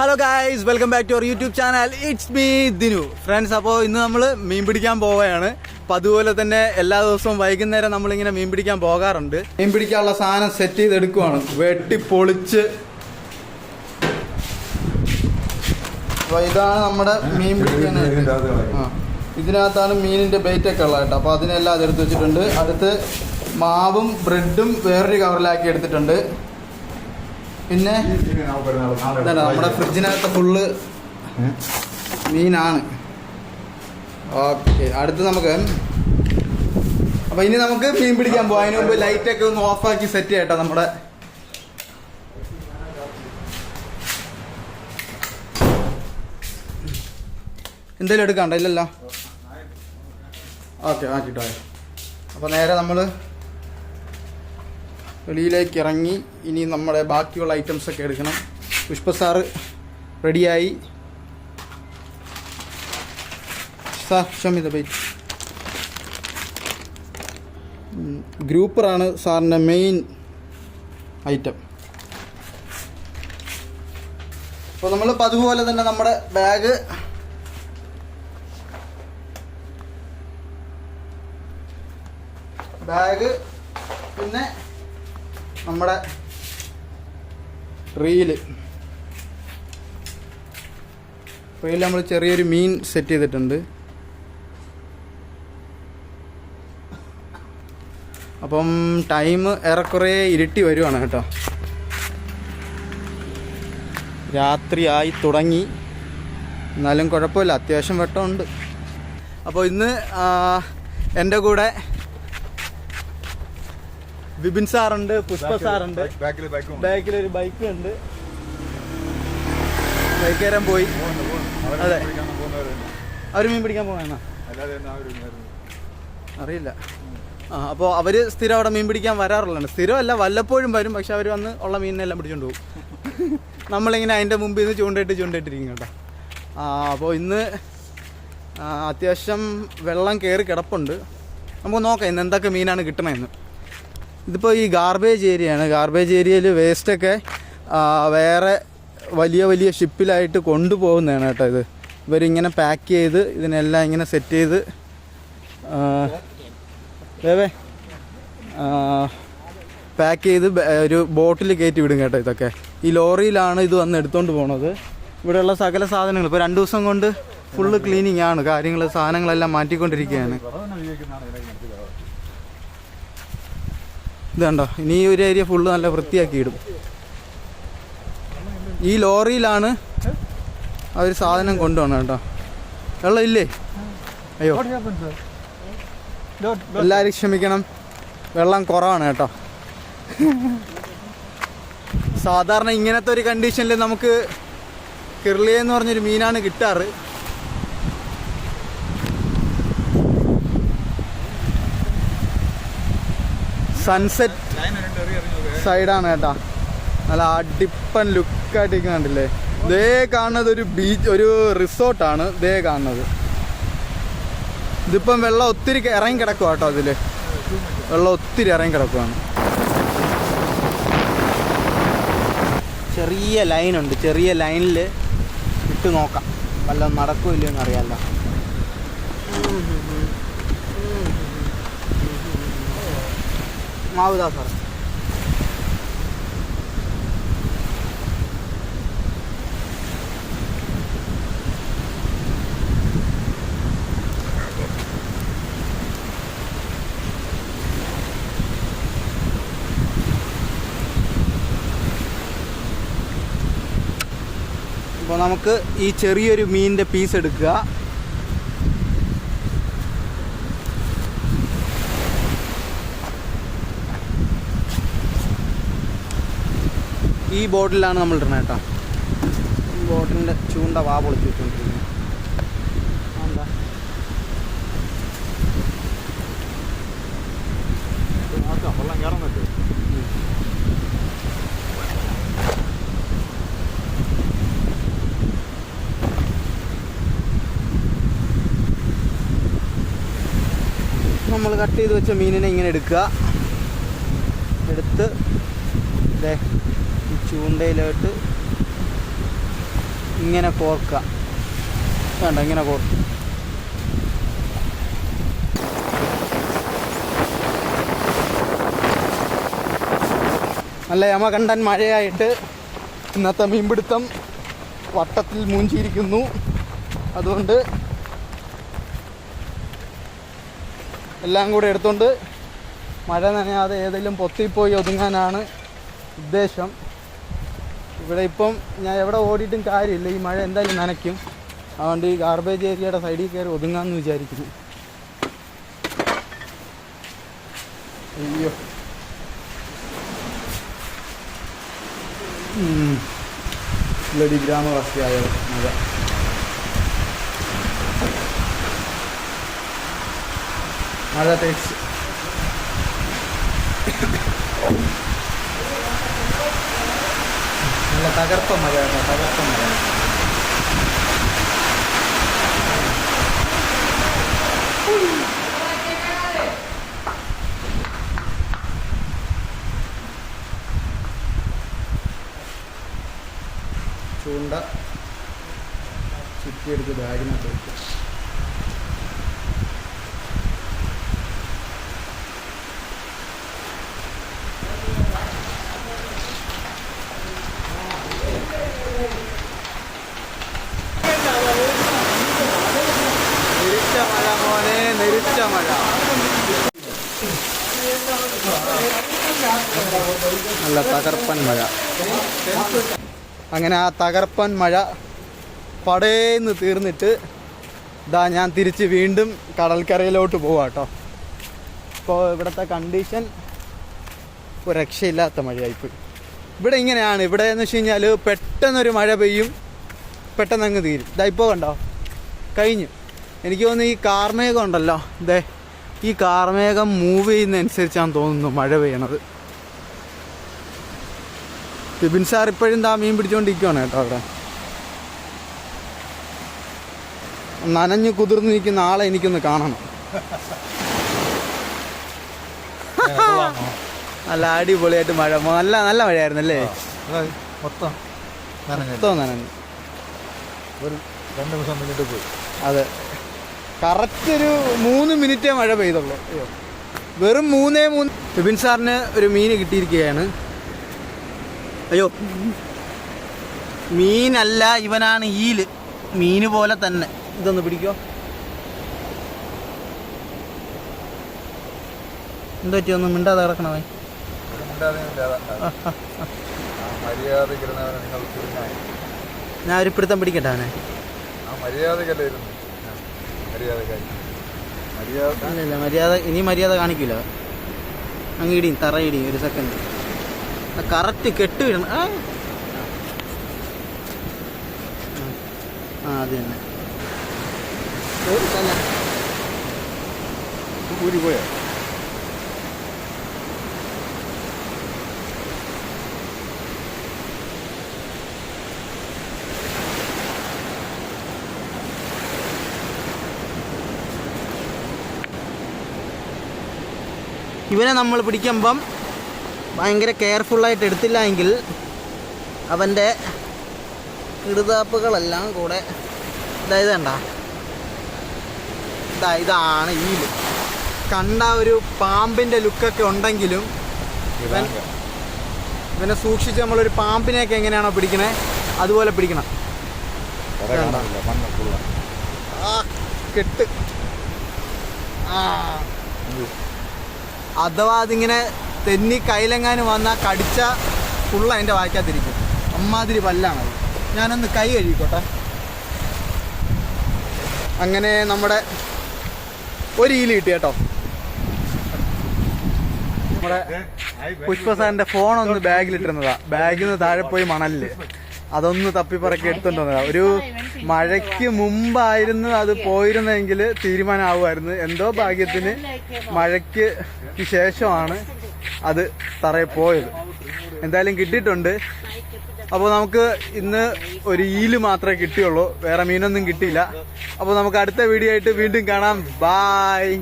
Hello guys welcome back to our YouTube channel it's me Dinu friends അപ്പോൾ ഇന്ന് നമ്മൾ മീൻ പിടിക്കാൻ പോവുകയാണ്. അപ്പം അതുപോലെ തന്നെ എല്ലാ ദിവസവും വൈകുന്നേരം നമ്മളിങ്ങനെ മീൻ പിടിക്കാൻ പോകാറുണ്ട്. മീൻ പിടിക്കാനുള്ള സാധനം സെറ്റ് ചെയ്തെടുക്കുവാണ്. വെട്ടി പൊളിച്ച്. അപ്പോൾ ഇതാണ് നമ്മുടെ മീൻ പിടിക്കാൻ ഇതിനകത്താണ് മീനിന്റെ ബൈറ്റ് ഒക്കെ ഉള്ളത് കേട്ടോ. അപ്പോൾ അതിനെല്ലാം അതെടുത്ത് വെച്ചിട്ടുണ്ട്. അടുത്ത് മാവും ബ്രെഡും വേറൊരു കവറിലാക്കി എടുത്തിട്ടുണ്ട്. പിന്നെ നമ്മുടെ ഫ്രിഡ്ജിനകത്ത് ഫുള്ള് മീനാണ്. ഓക്കെ അടുത്ത് നമുക്ക് അപ്പൊ ഇനി നമുക്ക് മീൻ പിടിക്കാൻ പോവാം. അതിന് മുമ്പ് ലൈറ്റ് ഒക്കെ ഒന്ന് ഓഫാക്കി സെറ്റ് ചെയ്യട്ടോ നമ്മുടെ എന്തെങ്കിലും എടുക്കണ്ട? ഇല്ലല്ലോ. ഓക്കെ ആക്കിട്ടോ. അപ്പോൾ നേരെ നമ്മൾ വെളിയിലേക്ക് ഇറങ്ങി ഇനി നമ്മുടെ ബാക്കിയുള്ള ഐറ്റംസ് ഒക്കെ എടുക്കണം. പുഷ്പ റെഡിയായി സാർ ഷമിത ബൈ ഗ്രൂപ്പറാണ് സാറിന്റെ മെയിൻ ഐറ്റം അപ്പോൾ നമ്മൾ പതുപോലെ തന്നെ നമ്മുടെ ബാഗ് ബാഗ് പിന്നെ നമ്മുടെ റീൽ. റീൽ നമ്മൾ ചെറിയൊരു മീൻ സെറ്റ് ചെയ്തിട്ടുണ്ട്. അപ്പം ടൈം ഏറെക്കുറെ ഇരുട്ടി വരുവാണ് കേട്ടോ. രാത്രിയായി തുടങ്ങി. എന്നാലും കുഴപ്പമില്ല അത്യാവശ്യം വെട്ടമുണ്ട്. അപ്പോൾ ഇന്ന് എന്റെ കൂടെ വിപിൻ സാറുണ്ട് പുഷ്പ സാറുണ്ട്. ബാക്കിൽ ഒരു ബൈക്ക് ഉണ്ട്. ബൈക്ക് കയറാൻ പോയി. അതെ. അവർ മീൻ പിടിക്കാൻ പോകാനാ അറിയില്ല. ആ അപ്പോൾ അവർ സ്ഥിരം അവിടെ മീൻ പിടിക്കാൻ വരാറുള്ളതാണ്. സ്ഥിരമല്ല വല്ലപ്പോഴും വരും. പക്ഷെ അവർ വന്ന് ഉള്ള മീനിനെല്ലാം പിടിച്ചോണ്ട് പോകും. നമ്മളിങ്ങനെ അതിന്റെ മുമ്പിൽ നിന്ന് ചൂണ്ടയിട്ട് ചൂണ്ടയിട്ടിരിക്കും കേട്ടോ. ആ അപ്പോൾ ഇന്ന് അത്യാവശ്യം വെള്ളം കയറി കിടപ്പുണ്ട്. നമുക്ക് നോക്കാം ഇന്ന് എന്തൊക്കെ മീനാണ് കിട്ടണമെന്ന് ഇതിപ്പോൾ ഈ ഗാർബേജ് ഏരിയയാണ് ഗാർബേജ് ഏരിയയിൽ വേസ്റ്റൊക്കെ വേറെ വലിയ വലിയ ഷിപ്പിലായിട്ട് കൊണ്ടുപോകുന്നതാണ് കേട്ടോ ഇത്. ഇവരിങ്ങനെ പാക്ക് ചെയ്ത് ഇതിനെല്ലാം ഇങ്ങനെ സെറ്റ് ചെയ്ത് വേവേ പാക്ക് ചെയ്ത് ഒരു ബോട്ടിൽ കയറ്റി വിടും കേട്ടോ ഇതൊക്കെ. ഈ ലോറിയിലാണ് ഇത് വന്ന് എടുത്തുകൊണ്ട് പോണത്. ഇവിടെയുള്ള സകല സാധനങ്ങൾ ഇപ്പോൾ രണ്ട് ദിവസം കൊണ്ട് ഫുള്ള് ക്ലീനിങ് ആണ്. കാര്യങ്ങൾ സാധനങ്ങളെല്ലാം മാറ്റിക്കൊണ്ടിരിക്കുകയാണ് ഇത് കണ്ടോ? ഇനി ഈ ഒരു ഏരിയ ഫുള്ള് നല്ല വൃത്തിയാക്കി ഇടും. ഈ ലോറിയിലാണ് അവർ സാധനം കൊണ്ടുപോകണം കേട്ടോ. വെള്ളം ഇല്ലേ? അയ്യോ. എല്ലാവരും ക്ഷമിക്കണം. വെള്ളം കുറവാണ് കേട്ടോ. സാധാരണ ഇങ്ങനത്തെ ഒരു കണ്ടീഷനിൽ നമുക്ക് കിർളിയെന്ന് പറഞ്ഞൊരു മീനാണ് കിട്ടാറ്. സൺസെറ്റ് സൈഡാണ് കേട്ടാ. നല്ല അടിപ്പൻ ലുക്കായിട്ട് കണ്ടില്ലേ? ദേ കാണുന്നത് ഒരു ബീച്ച് ഒരു റിസോർട്ടാണ് ദേ കാണുന്നത്. ഇതിപ്പം വെള്ളം ഒത്തിരി ഇറങ്ങി കിടക്കുക കേട്ടോ അതിൽ വെള്ളം ഒത്തിരി ഇറങ്ങി കിടക്കുവാണ്. ചെറിയ ലൈനുണ്ട് ചെറിയ ലൈനിൽ ഇട്ട് നോക്കാം. വല്ലതും നടക്കുമില്ലെന്ന് അറിയാമല്ലോ മാവുതാ സാർ അപ്പോൾ നമുക്ക് ഈ ചെറിയൊരു മീനിന്റെ പീസ് എടുക്കുക. ഈ ബോട്ടിലാണ് നമ്മൾ ഇടുന്നത് കേട്ടോ. ഈ ബോട്ടിലിന്റെ ചൂണ്ട വാ പൊളിച്ച് വെച്ചുകൊണ്ടിരിക്കുന്നത് എന്താ നമ്മൾ കട്ട് ചെയ്ത് വെച്ച മീനിനെ ഇങ്ങനെ എടുക്കുക. എടുത്ത് ദേ ഈ ചൂണ്ടയിലോട്ട് ഇങ്ങനെ കോർക്കുക വേണ്ട ഇങ്ങനെ കോർക്കുക നല്ല യമകണ്ഠൻ മഴയായിട്ട് ഇന്നത്തെ മീൻപിടുത്തം വട്ടത്തിൽ മൂഞ്ചിയിരിക്കുന്നു. അതുകൊണ്ട് എല്ലാം കൂടെ എടുത്തുകൊണ്ട് മഴ നനയാതെ ഏതെങ്കിലും പൊത്തിപ്പോയി ഒതുങ്ങാനാണ് ഉദ്ദേശം. ഇവിടെ ഇപ്പം ഞാൻ എവിടെ ഓടിയിട്ടും കാര്യമില്ല. ഈ മഴ എന്തായാലും നനയ്ക്കും. അതുകൊണ്ട് ഈ ഗാർബേജ് ഏരിയയുടെ സൈഡിൽ കയറി ഒതുങ്ങാമെന്ന് വിചാരിക്കുന്നു. അയ്യോ. ബ്ലഡി ഗ്രാമവാസിയായ മഴ. മഴ തേച്ച്. നല്ല തകർപ്പ മഴ കേട്ടോ മഴ ചൂണ്ട ചുറ്റിയെടുത്ത് ബാഗിനകത്ത് വെക്കും നിരിച്ച മഴ മോനെ നെരിച്ച മഴ. നല്ല തകർപ്പൻ മഴ. അങ്ങനെ ആ തകർപ്പൻ മഴ പടേന്ന് തീർന്നിട്ട് ഇതാ ഞാൻ തിരിച്ച് വീണ്ടും കടൽക്കരയിലോട്ട് പോവാം കേട്ടോ ഇപ്പോൾ ഇവിടുത്തെ കണ്ടീഷൻ ഒരു രക്ഷയില്ലാത്ത മഴയായിപ്പോയി. ഇവിടെ ഇങ്ങനെയാണ്. ഇവിടെ എന്ന് വെച്ച് കഴിഞ്ഞാൽ പെട്ടെന്നൊരു മഴ പെയ്യും. പെട്ടെന്ന് അങ്ങ് തീരും. ഇതാ ഇപ്പോൾ കണ്ടോ? കഴിഞ്ഞു. എനിക്ക് തോന്നുന്നു ഈ കാർമേഘം ഉണ്ടല്ലോ. ഇതേ ഈ കാർമേഘം മൂവ് ചെയ്യുന്നതനുസരിച്ചാണ് തോന്നുന്നു മഴ പെയ്യണത്. ബിബിൻ സാർ ഇപ്പോഴും താ മീൻ പിടിച്ചുകൊണ്ടിരിക്കുകയാണ് കേട്ടോ അവിടെ. നനഞ്ഞ് കുതിർന്ന് നിൽക്കുന്ന ആളെ എനിക്കൊന്ന് കാണണം. നല്ല അടിപൊളിയായിട്ട് മഴ നല്ല നല്ല മഴയായിരുന്നു അല്ലേ മൊത്തം നനഞ്ഞു. മൊത്തം നനഞ്ഞു. ഒരു രണ്ട് ദിവസം മുന്നിട്ട് പോയി. അതെ. കറക്റ്റ് ഒരു മൂന്ന് മിനിറ്റേ മഴ പെയ്തുള്ളൂ. അയ്യോ. വെറും മൂന്നേ മൂന്ന് ബിബിൻ സാറിന് ഒരു മീൻ കിട്ടിയിരിക്കുകയാണ്. അയ്യോ. മീനല്ല ഇവനാണ് ഈൽ. മീന് പോലെ തന്നെ. ഇതൊന്ന് പിടിക്കോ. എന്താ പറ്റി? ഒന്ന് മിണ്ടാതെ കിടക്കണമേ ഞാൻ ഒരു പിടുത്തം പിടിക്കട്ടെ അവനെ? ആ മര്യാദ മര്യാദ ഇനി മര്യാദ കാണിക്കില്ല അങ്ങ് ഇടിയും തറ ഇടിയും ഒരു സെക്കൻഡ് കറക്റ്റ് കെട്ട് വിടണം. ആ. അത് തന്നെ. പോയോ? ഇവനെ നമ്മൾ പിടിക്കുമ്പം ഭയങ്കര കെയർഫുള്ളായിട്ട് എടുത്തില്ല എങ്കിൽ അവന്റെ ഇടുതാപ്പുകളെല്ലാം കൂടെ ഇതായത് കണ്ട. ഇതാ ഇതാണ് ലുക്ക് കണ്ട ഒരു പാമ്പിന്റെ ലുക്കൊക്കെ ഉണ്ടെങ്കിലും ഇവൻ ഇവനെ സൂക്ഷിച്ച് നമ്മളൊരു പാമ്പിനെയൊക്കെ എങ്ങനെയാണോ പിടിക്കണേ അതുപോലെ പിടിക്കണം. കെട്ട്. ആ. അഥവാ അതിങ്ങനെ തെന്നി കയ്യിലെങ്ങാനും വന്നാൽ കടിച്ച ഫുള്ള് അതിന്റെ വായിക്കാത്തിരിക്കും. അമ്മാതിരി പല്ലാണത്. ഞാനൊന്ന് കൈ കഴുകിക്കോട്ടെ. അങ്ങനെ നമ്മുടെ ഒരു ഈലി കിട്ടി കേട്ടോ. നമ്മുടെ പുഷ്പസാറിന്റെ ഫോൺ ഒന്ന് ബാഗിലിട്ടിരുന്നതാ ബാഗിൽ നിന്ന് താഴെ പോയി മണലിൽ. അതൊന്ന് തപ്പി പറക്കി വന്നതാ. ഒരു മഴയ്ക്ക് മുമ്പായിരുന്നു അത് പോയിരുന്നെങ്കിൽ തീരുമാനമാവുമായിരുന്നു എന്തോ ഭാഗ്യത്തിന് മഴയ്ക്ക് ശേഷമാണ് അത് തറയിൽ പോയത്. എന്തായാലും കിട്ടിയിട്ടുണ്ട്. അപ്പോൾ നമുക്ക് ഇന്ന് ഒരു ഈൽ മാത്രമേ കിട്ടിയുള്ളൂ. വേറെ മീനൊന്നും കിട്ടിയില്ല. അപ്പോൾ നമുക്ക് അടുത്ത വീഡിയോ ആയിട്ട് വീണ്ടും കാണാം. ബായ്